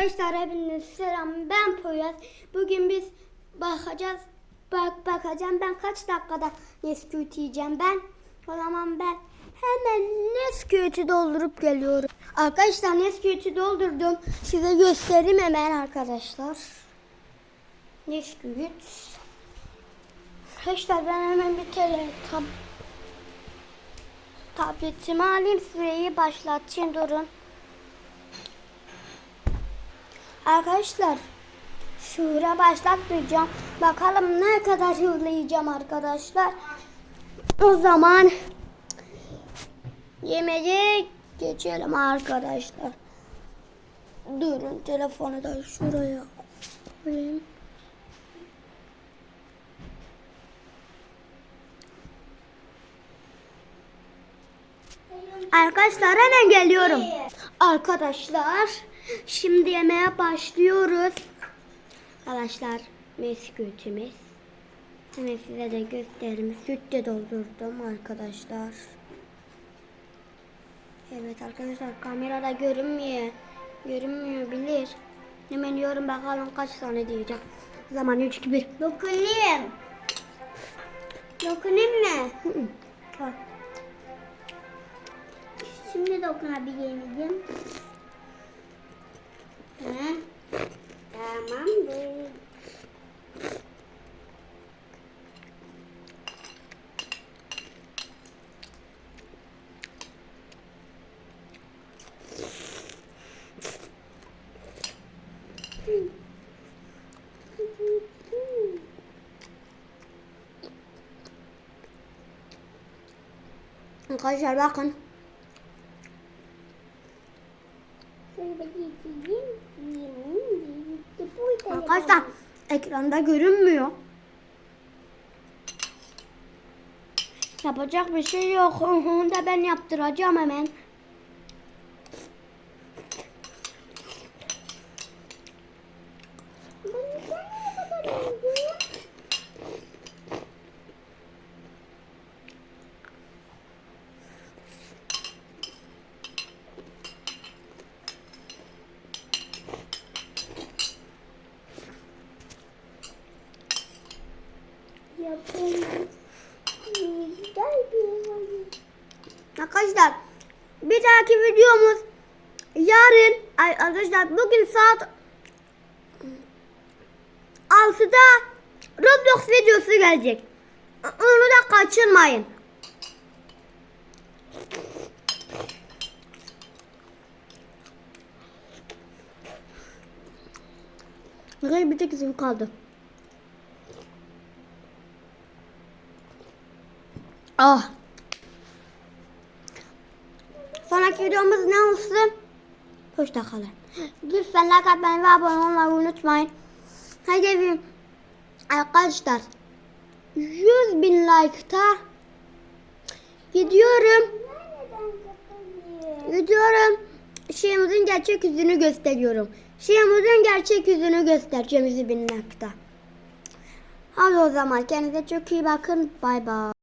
Arkadaşlar hepinize selam. Ben Poyraz. Bugün biz bakacağız. Bak bakacağım ben kaç dakikada Nesquik yiyeceğim ben. O zaman ben hemen Nesquik'i doldurup geliyorum. Arkadaşlar Nesquik'i doldurdum. Size göstereyim hemen arkadaşlar. Nesquik. Arkadaşlar ben hemen bir tele tab tabletimi alayım süreyi başlatayım durun. Arkadaşlar şura başlatmayacağım. Bakalım ne kadar hızlayacağım arkadaşlar. O zaman yemeğe geçelim arkadaşlar. Durun telefonu da şuraya koyayım. Arkadaşlar hemen geliyorum. Arkadaşlar şimdi yemeğe başlıyoruz. Arkadaşlar meskutimiz. Hemen size de göstereyim. Süt de doldurdum arkadaşlar. Evet arkadaşlar kamerada görünmüyor. Görünmüyor bilir. Hemen yorum bakalım kaç tane diyeceğim. Zaman 3 2 1. Dokunayım. Dokunayım mı? Şimdi dokunabileyim. Arkadaşlar bakın. Arkadaşlar ekranda görünmüyor. Yapacak bir şey yok. Onu da ben yaptıracağım hemen. Arkadaşlar bir dahaki videomuz yarın ay arkadaşlar bugün saat 6'da Roblox videosu gelecek. Onu da kaçırmayın. Bakayım bir tek izim kaldı. Ah. Videomuz ne olsun? Hoşça kalın. Lütfen like atmayı ve abone olmayı unutmayın. Bir arkadaşlar 100 bin like'ta gidiyorum. Gidiyorum. Şeyimizin gerçek yüzünü gösteriyorum. Şeyimizin gerçek yüzünü göstereceğim 100 bin like'ta. Hadi o zaman kendinize çok iyi bakın. Bay bay.